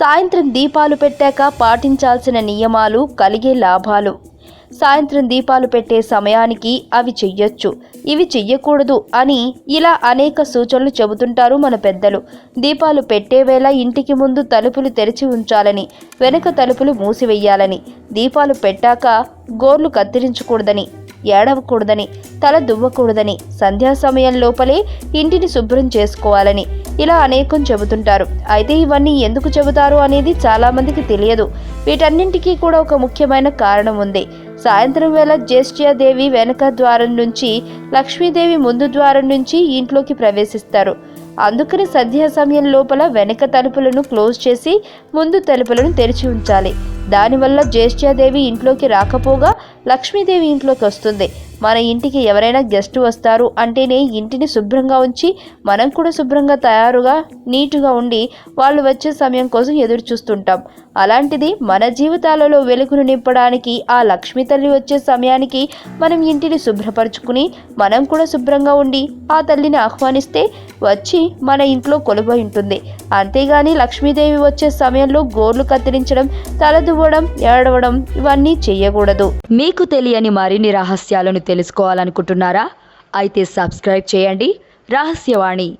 సాయంత్రం దీపాలు పెట్టాక పాటించాల్సిన నియమాలు కలిగే లాభాలు. సాయంత్రం దీపాలు పెట్టే సమయానికి అవి చెయ్యొచ్చు. ఇవి చెయ్యకూడదు అని ఇలా అనేక సూచనలు చెబుతుంటారు మన పెద్దలు. దీపాలు పెట్టే వేళ ఇంటికి ముందు తలుపులు తెరిచి ఉంచాలని వెనుక తలుపులు మూసివెయ్యాలని దీపాలు పెట్టాక గోర్లు కత్తిరించకూడదని ఏడవకూడదని తల దువ్వకూడదని సంధ్యా సమయం లోపలే ఇంటిని శుభ్రం చేసుకోవాలని ఇలా అనేకం చెబుతుంటారు. అయితే ఇవన్నీ ఎందుకు చెబుతారు అనేది చాలామందికి తెలియదు. వీటన్నింటికీ కూడా ఒక ముఖ్యమైన కారణం ఉంది. సాయంత్రం వేళ జ్యేష్ఠ్యాదేవి వెనక ద్వారం నుంచి లక్ష్మీదేవి ముందు ద్వారం నుంచి ఇంట్లోకి ప్రవేశిస్తారు. అందుకని సంధ్యా సమయం లోపల వెనక తలుపులను క్లోజ్ చేసి ముందు తలుపులను తెరిచి ఉంచాలి. దానివల్ల జ్యేష్ఠ్యాదేవి ఇంట్లోకి రాకపోగా లక్ష్మీదేవి ఇంట్లోకి వస్తుంది. మన ఇంటికి ఎవరైనా గెస్ట్ వస్తారు అంటేనే ఇంటిని శుభ్రంగా ఉంచి మనం కూడా శుభ్రంగా తయారుగా నీటుగా ఉండి వాళ్ళు వచ్చే సమయం కోసం ఎదురు చూస్తుంటాం. అలాంటిది మన జీవితాలలో వెలుగును నింపడానికి ఆ లక్ష్మీ తల్లి వచ్చే సమయానికి మనం ఇంటిని శుభ్రపరచుకుని మనం కూడా శుభ్రంగా ఉండి ఆ తల్లిని ఆహ్వానిస్తే వచ్చి మన ఇంట్లో కొలువై ఉంటుంది. అంతేగాని లక్ష్మీదేవి వచ్చే సమయంలో గోర్లు కత్తిరించడం తల దువ్వడం ఏడవడం ఇవన్నీ చేయకూడదు మీకు తెలియని మరిన్ని రహస్యాలను తెలుసుకోవాలనుకుంటున్నారా? అయితే సబ్స్క్రైబ్ చేయండి. రహస్యవాణి.